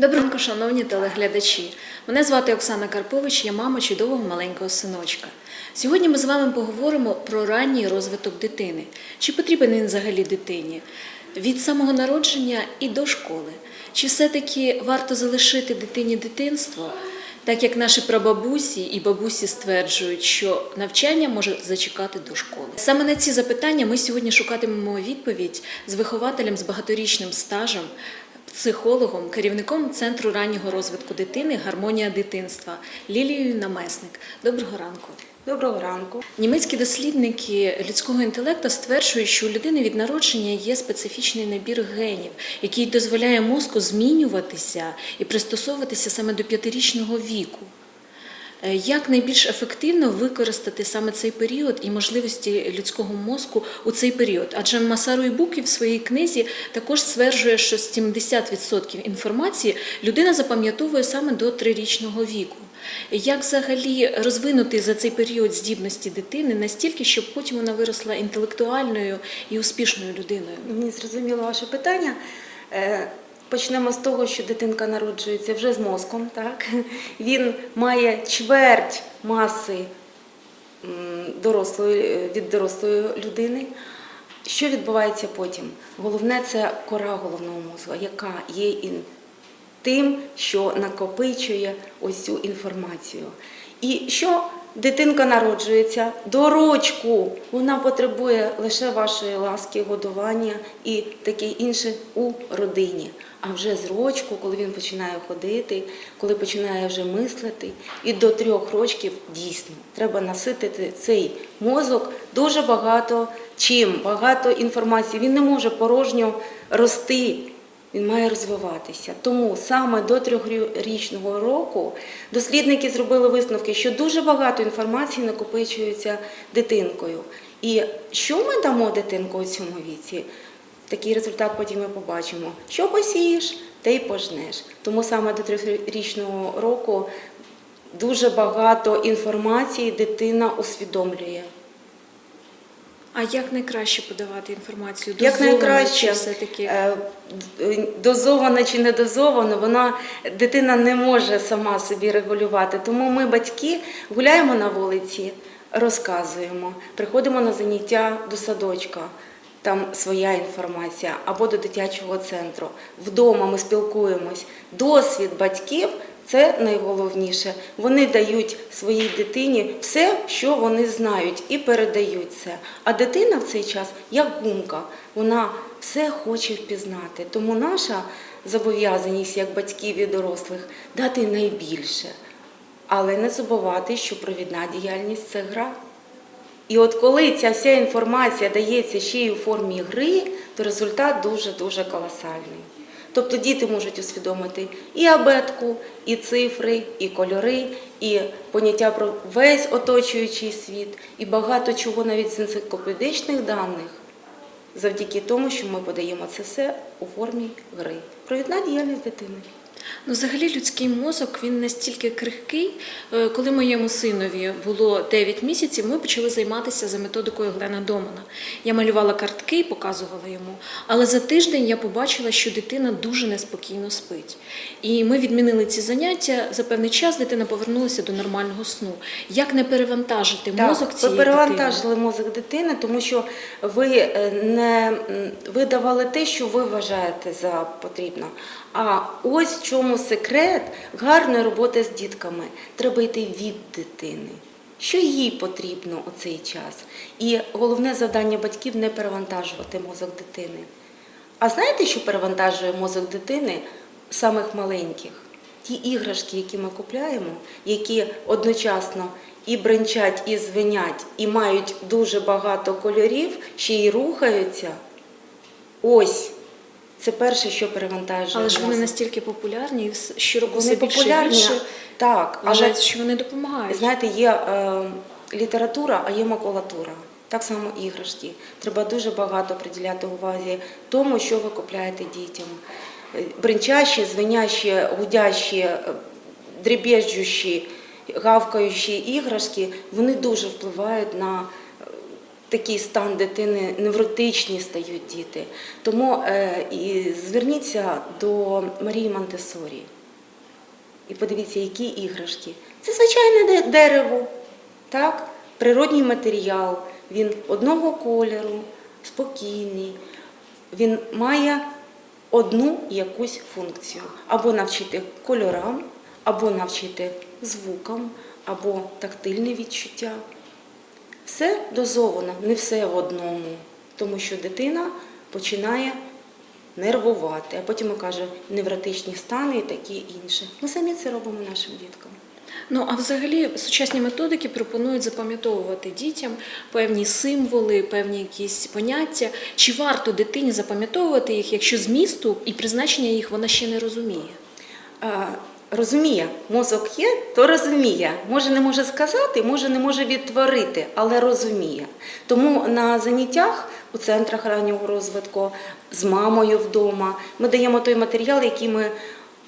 Доброго ранку, шановні телеглядачі. Мене звати Оксана Карпович, я мама чудового маленького синочка. Сьогодні ми з вами поговоримо про ранній розвиток дитини. Чи потрібен він взагалі дитині? Від самого народження і до школи. Чи все-таки варто залишити дитині дитинство? Так як наші прабабусі і бабусі стверджують, що навчання може зачекати до школи. Саме на ці запитання ми сьогодні шукатимемо відповідь з вихователем з багаторічним стажем, психологом, керівником центру раннього розвитку дитини Гармонія дитинства Лілією Намесник. Доброго ранку. Доброго ранку. Німецькі дослідники людського інтелекту стверджують, що у людини від народження є специфічний набір генів, який дозволяє мозку змінюватися і пристосовуватися саме до п'ятирічного віку. Е, Як найбільш ефективно використати саме цей період і можливості людського мозку у цей період? Адже Масару Ібукі в своїй книзі також стверджує, що 70% інформації людина запам'ятовує саме до трирічного віку. Як взагалі розвинути за цей період здібності дитини настільки, щоб потім вона виросла інтелектуальною і успішною людиною? Мені зрозуміло ваше питання. Почнемо з того, що дитинка народжується вже з мозком. Так? Він має чверть маси дорослої, від дорослої людини. Що відбувається потім? Головне це кора головного мозку, яка є тим, що накопичує ось цю інформацію. І що дитинка народжується до рочку, вона потребує лише вашої ласки, годування і таке інше у родині. А вже з рочку, коли він починає ходити, коли починає вже мислити, і до трьох рочків дійсно треба наситити цей мозок дуже багато чим, багато інформації. Він не може порожньо рости. Він має розвиватися. Тому саме до трьохрічного року дослідники зробили висновки, що дуже багато інформації накопичується дитинкою. І що ми дамо дитинку у цьому віці? Такий результат потім ми побачимо. Що посієш, те й пожнеш. Тому саме до трьохрічного року дуже багато інформації дитина усвідомлює. А як найкраще подавати інформацію? Як найкраще чи все-таки е, дозовано чи не дозовано, вона дитина не може сама собі регулювати. Тому ми, батьки, гуляємо на вулиці, розказуємо, приходимо на заняття до садочка. Там своя інформація або до дитячого центру. Вдома ми спілкуємось. Досвід батьків це найголовніше. Вони дають своїй дитині все, що вони знають, і передають це. А дитина в цей час, як гумка, вона все хоче впізнати. Тому наша зобов'язаність як батьків і дорослих дати найбільше. Але не забувати, що провідна діяльність це гра. І от коли ця вся інформація дається ще й у формі гри, то результат дуже-дуже колосальний. Тобто діти можуть усвідомити і абетку, і цифри, і кольори, і поняття про весь оточуючий світ, і багато чого навіть з енциклопедичних даних, завдяки тому, що ми подаємо це все у формі гри. Провідна діяльність дитини. Ну, взагалі людський мозок він настільки крихкий. Е, Коли моєму синові було 9 місяців, ми почали займатися за методикою Глена Домана. Я малювала картки і показувала йому. Але за тиждень я побачила, що дитина дуже неспокійно спить. І ми відмінили ці заняття. За певний час дитина повернулася до нормального сну. Як не перевантажити мозок Так, цієї ви дитини? перевантажили мозок дитини, тому що ви е, не видавали те, що ви вважаєте за потрібно. А ось чому секрет гарної роботи з дітками. Треба йти від дитини. Що їй потрібно у цей час? І головне завдання батьків не перевантажувати мозок дитини. А знаєте, що перевантажує мозок дитини самих маленьких? Ті іграшки, які ми купляємо, які одночасно і бренчать, і звенять, і мають дуже багато кольорів, ще й рухаються. Ось це перше, що перевантажує. Але ж вони настільки популярні, щороку Вони все більше популярні, більше. так, але що вони допомагають. Знаєте, є е, література, а є макулатура. Так само іграшки. Треба дуже багато приділяти увазі тому, що ви купляєте дітям. Е, Бринчащі, звенящі, гудящі, е, гавкаючі іграшки, вони дуже впливають на такий стан дитини, невротичні стають діти. Тому е, і зверніться до Марії Монтесорі. І подивіться, які іграшки. Це звичайне дерево, так? природній матеріал, він одного кольору, спокійний, він має одну якусь функцію. Або навчити кольорам, або навчити звукам, або тактильне відчуття. Все дозовано, не все в одному, тому що дитина починає нервувати, а потім каже невротичні стани і такі інше. Ми самі це робимо нашим діткам. Ну а взагалі сучасні методики пропонують запам'ятовувати дітям певні символи, певні якісь поняття. Чи варто дитині запам'ятовувати їх, якщо змісту і призначення їх вона ще не розуміє? Розуміє, мозок є, то розуміє. Може, не може сказати, може, не може відтворити, але розуміє. Тому на заняттях у центрах раннього розвитку з мамою вдома ми даємо той матеріал, який ми.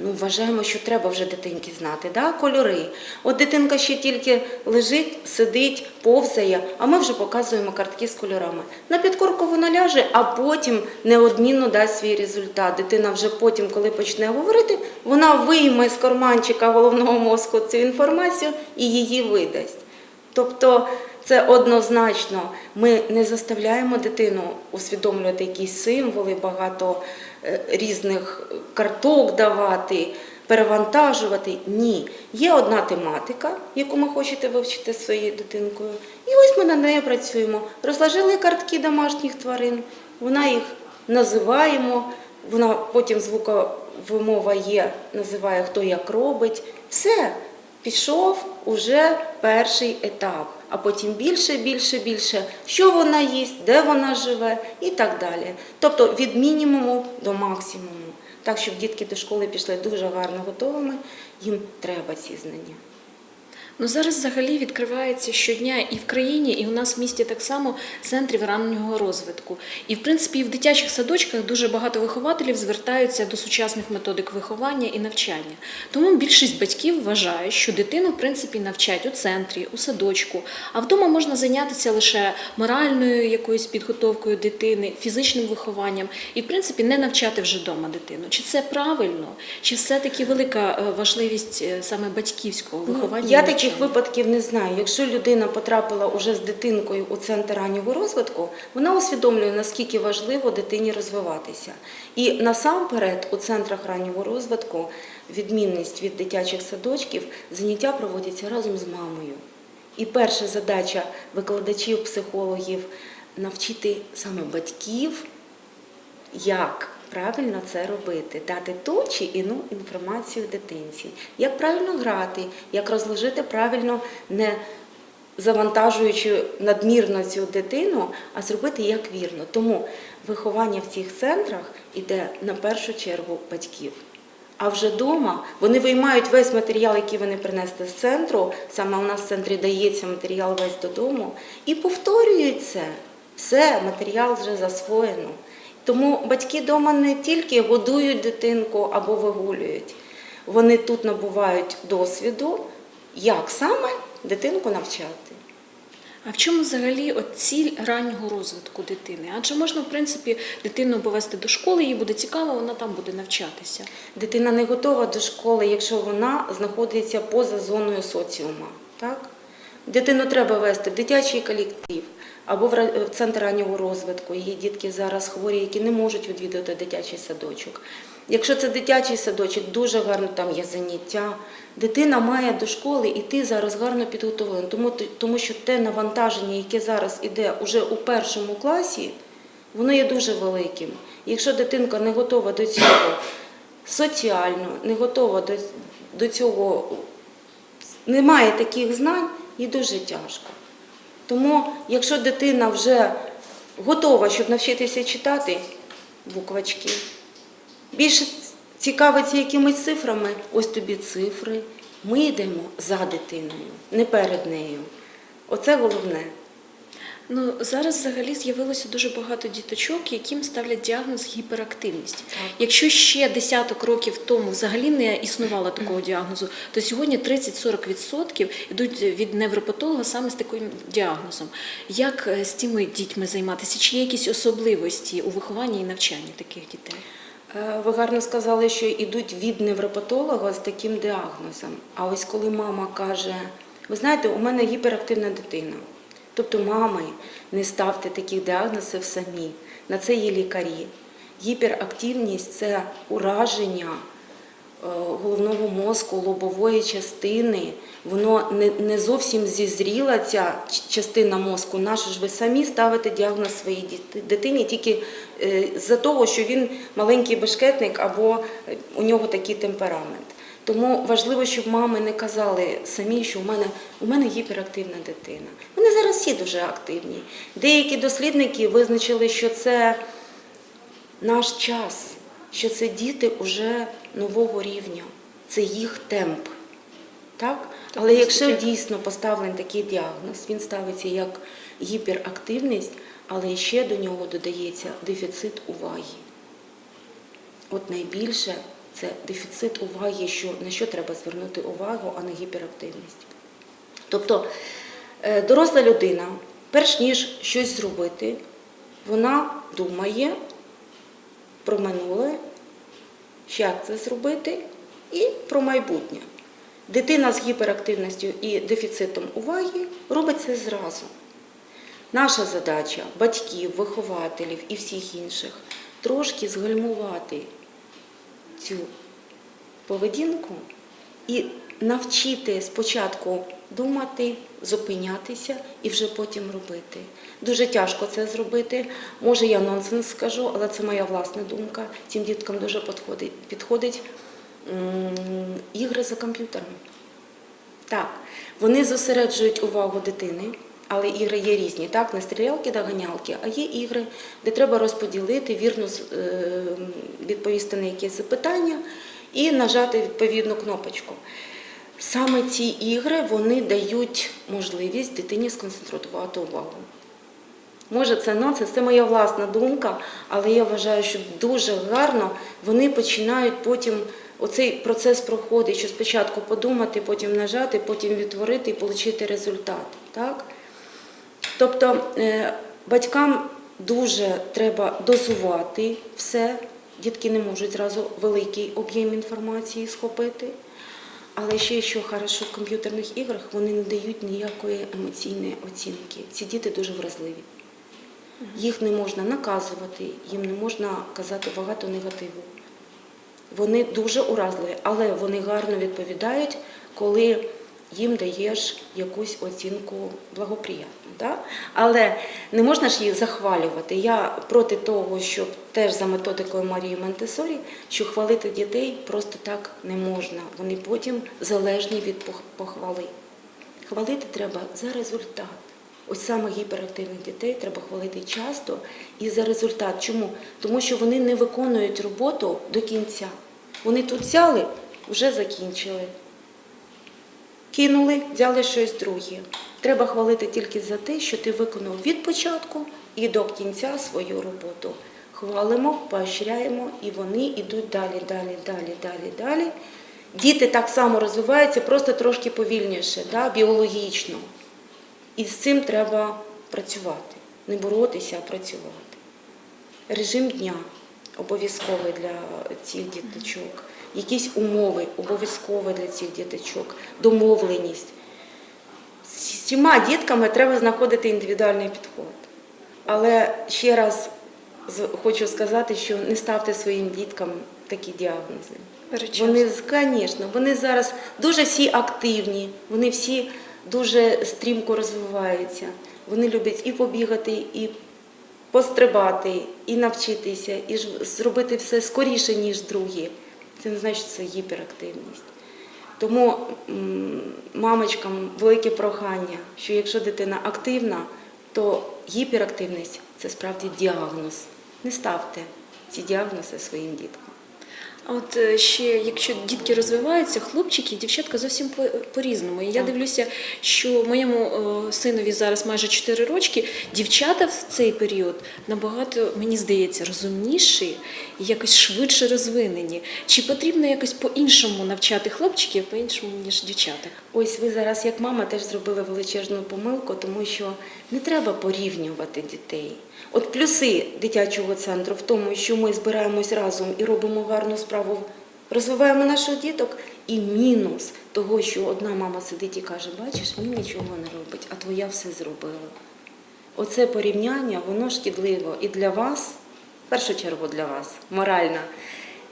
Ну, вважаємо, що треба вже дитинки знати, да? кольори. От дитинка ще тільки лежить, сидить, повзає, а ми вже показуємо картки з кольорами. На підкорку вона ляже, а потім неодмінно дасть свій результат. Дитина вже потім, коли почне говорити, вона вийме з карманчика головного мозку цю інформацію і її видасть. Тобто це однозначно. Ми не заставляємо дитину усвідомлювати якісь символи, багато е, різних карток давати, перевантажувати. Ні. Є одна тематика, яку ми хочете вивчити своєю дитинкою. І ось ми над нею працюємо. Розложили картки домашніх тварин, вона їх називаємо, вона потім звуковимова є, називає хто як робить. Все, пішов уже перший етап, а потім більше, більше, більше, що вона їсть, де вона живе і так далі. Тобто від мінімуму до максимуму. Так, щоб дітки до школи пішли дуже гарно готовими, їм треба ці знання. Ну зараз взагалі відкривається щодня і в країні, і у нас в місті так само центрів раннього розвитку. І в принципі і в дитячих садочках дуже багато вихователів звертаються до сучасних методик виховання і навчання. Тому більшість батьків вважає, що дитину в принципі навчать у центрі, у садочку, а вдома можна зайнятися лише моральною якоюсь підготовкою дитини, фізичним вихованням і в принципі не навчати вже вдома дитину. Чи це правильно, чи все-таки велика е, важливість е, саме батьківського виховання? Ну, я і навчання? випадків не знаю. Якщо людина потрапила уже з дитинкою у центр раннього розвитку, вона усвідомлює, наскільки важливо дитині розвиватися. І насамперед у центрах раннього розвитку відмінність від дитячих садочків заняття проводяться разом з мамою. І перша задача викладачів, психологів навчити саме батьків як правильно це робити, дати ту чи іну інформацію дитинці, як правильно грати, як розложити правильно, не завантажуючи надмірно цю дитину, а зробити як вірно. Тому виховання в цих центрах іде на першу чергу батьків. А вже вдома вони виймають весь матеріал, який вони принесли з центру. Саме у нас в центрі дається матеріал весь додому, і повторюють це. Все, матеріал вже засвоєно. Тому батьки вдома не тільки годують дитинку або вигулюють, вони тут набувають досвіду, як саме дитинку навчати. А в чому взагалі от ціль раннього розвитку дитини? Адже можна, в принципі, дитину повести до школи, їй буде цікаво, вона там буде навчатися. Дитина не готова до школи, якщо вона знаходиться поза зоною соціума. Так? Дитину треба вести в дитячий колектив або в центр раннього розвитку. Є дітки зараз хворі, які не можуть відвідувати дитячий садочок. Якщо це дитячий садочок, дуже гарно там є заняття. Дитина має до школи йти зараз гарно підготовлена, тому, тому що те навантаження, яке зараз іде уже у першому класі, воно є дуже великим. Якщо дитинка не готова до цього соціально, не готова до, до цього, не має таких знань, їй дуже тяжко. Тому, якщо дитина вже готова, щоб навчитися читати буквачки, більше цікавиться якимись цифрами, ось тобі цифри. Ми йдемо за дитиною, не перед нею. Оце головне. Ну зараз взагалі з'явилося дуже багато діточок, яким ставлять діагноз гіперактивність. Якщо ще десяток років тому взагалі не існувало такого діагнозу, то сьогодні 30-40% йдуть від невропатолога саме з таким діагнозом. Як е, з цими дітьми займатися? Чи є якісь особливості у вихованні і навчанні таких дітей? Е, Ви гарно сказали, що йдуть від невропатолога з таким діагнозом. А ось коли мама каже, ви знаєте, у мене гіперактивна дитина. Тобто, мами, не ставте таких діагнозів самі. На це є лікарі. Гіперактивність це ураження е, головного мозку, лобової частини. Воно не, зовсім зізріла ця частина мозку. Наша ж ви самі ставите діагноз своїй дитині тільки е, за того, що він маленький бешкетник або у нього такий темперамент. Тому важливо, щоб мами не казали самі, що у мене, у мене гіперактивна дитина. Вони зараз всі дуже активні. Деякі дослідники визначили, що це наш час, що це діти уже нового рівня, це їх темп. Так? Але якщо дійсно поставлений такий діагноз, він ставиться як гіперактивність, але ще до нього додається дефіцит уваги. От найбільше це дефіцит уваги, що, на що треба звернути увагу, а не гіперактивність. Тобто е, доросла людина, перш ніж щось зробити, вона думає про минуле, як це зробити, і про майбутнє. Дитина з гіперактивністю і дефіцитом уваги робить це зразу. Наша задача батьків, вихователів і всіх інших трошки згальмувати цю поведінку і навчити спочатку думати, зупинятися і вже потім робити. Дуже тяжко це зробити. Може, я нонсенс скажу, але це моя власна думка. Цим діткам дуже підходить, підходить ігри за комп'ютером. Так, вони зосереджують увагу дитини, але ігри є різні, так, не стрілялки та ганялки, а є ігри, де треба розподілити, вірно е, відповісти на якесь запитання і нажати відповідну кнопочку. Саме ці ігри вони дають можливість дитині сконцентрувати увагу. Може, це нонсенс, це моя власна думка, але я вважаю, що дуже гарно вони починають потім оцей процес проходить, що спочатку подумати, потім нажати, потім відтворити і отримати результат. Так? Тобто е, батькам дуже треба дозувати все. Дітки не можуть зразу великий об'єм інформації схопити. Але ще що хорошо в комп'ютерних іграх, вони не дають ніякої емоційної оцінки. Ці діти дуже вразливі. Їх не можна наказувати, їм не можна казати багато негативу. Вони дуже уразливі, але вони гарно відповідають, коли їм даєш якусь оцінку благоприятну. Да? Але не можна ж їх захвалювати. Я проти того, щоб теж за методикою Марії Монтесорі, що хвалити дітей просто так не можна. Вони потім залежні від похвали. Хвалити треба за результат. Ось саме гіперактивних дітей треба хвалити часто і за результат. Чому? Тому що вони не виконують роботу до кінця. Вони тут взяли, вже закінчили. Кинули, взяли щось друге. Треба хвалити тільки за те, що ти виконав від початку і до кінця свою роботу. Хвалимо, поощряємо, і вони йдуть далі, далі, далі, далі, далі. Діти так само розвиваються, просто трошки повільніше, да, біологічно. І з цим треба працювати, не боротися, а працювати. Режим дня обов'язковий для цих діточок, якісь умови обов'язкові для цих діточок, домовленість. З всіма дітками треба знаходити індивідуальний підход. Але ще раз хочу сказати, що не ставте своїм діткам такі діагнози. Вони, звісно, вони зараз дуже всі активні, вони всі дуже стрімко розвиваються. Вони люблять і побігати, і пострибати, і навчитися, і зробити все скоріше, ніж другі. Це не значить, що це гіперактивність. Тому мамочкам велике прохання, що якщо дитина активна, то гіперактивність це справді діагноз. Не ставте ці діагнози своїм діткам. А от е, ще, якщо дітки розвиваються, хлопчики і дівчатка зовсім по- по-різному. І я дивлюся, що моєму е, синові зараз майже 4 рочки, дівчата в цей період набагато, мені здається, розумніші і якось швидше розвинені. Чи потрібно якось по-іншому навчати хлопчиків, по-іншому, ніж дівчаток? Ось ви зараз, як мама, теж зробили величезну помилку, тому що не треба порівнювати дітей. От плюси дитячого центру в тому, що ми збираємось разом і робимо гарну справу, розвиваємо наших діток, і мінус того, що одна мама сидить і каже, бачиш, мені нічого не робить, а твоя все зробила. Оце порівняння, воно шкідливо і для вас, в першу чергу для вас, морально,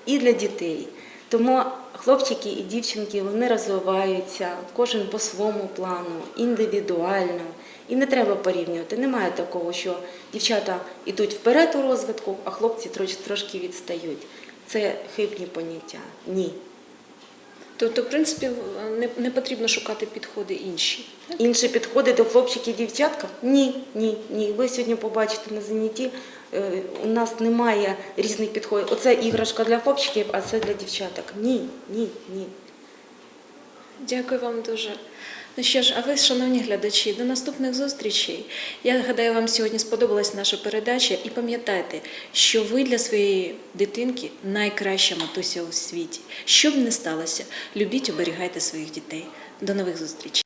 і для дітей. Тому хлопчики і дівчинки вони розвиваються, кожен по своєму плану, індивідуально. І не треба порівнювати. Немає такого, що дівчата йдуть вперед у розвитку, а хлопці трошки відстають. Це хибні поняття. Ні. Тобто, в принципі, не, не потрібно шукати підходи інші. так? Інші підходи до хлопчиків і дівчатка? Ні, ні, ні. Ви сьогодні побачите на занятті. е, У нас немає різних підходів. Оце іграшка для хлопчиків, а це для дівчаток. Ні, ні, ні. Дякую вам дуже. Ну що ж, а ви, шановні глядачі, до наступних зустрічей. Я гадаю, вам сьогодні сподобалась наша передача. І пам'ятайте, що ви для своєї дитинки найкраща матуся у світі. Що б не сталося, любіть, оберігайте своїх дітей. До нових зустрічей.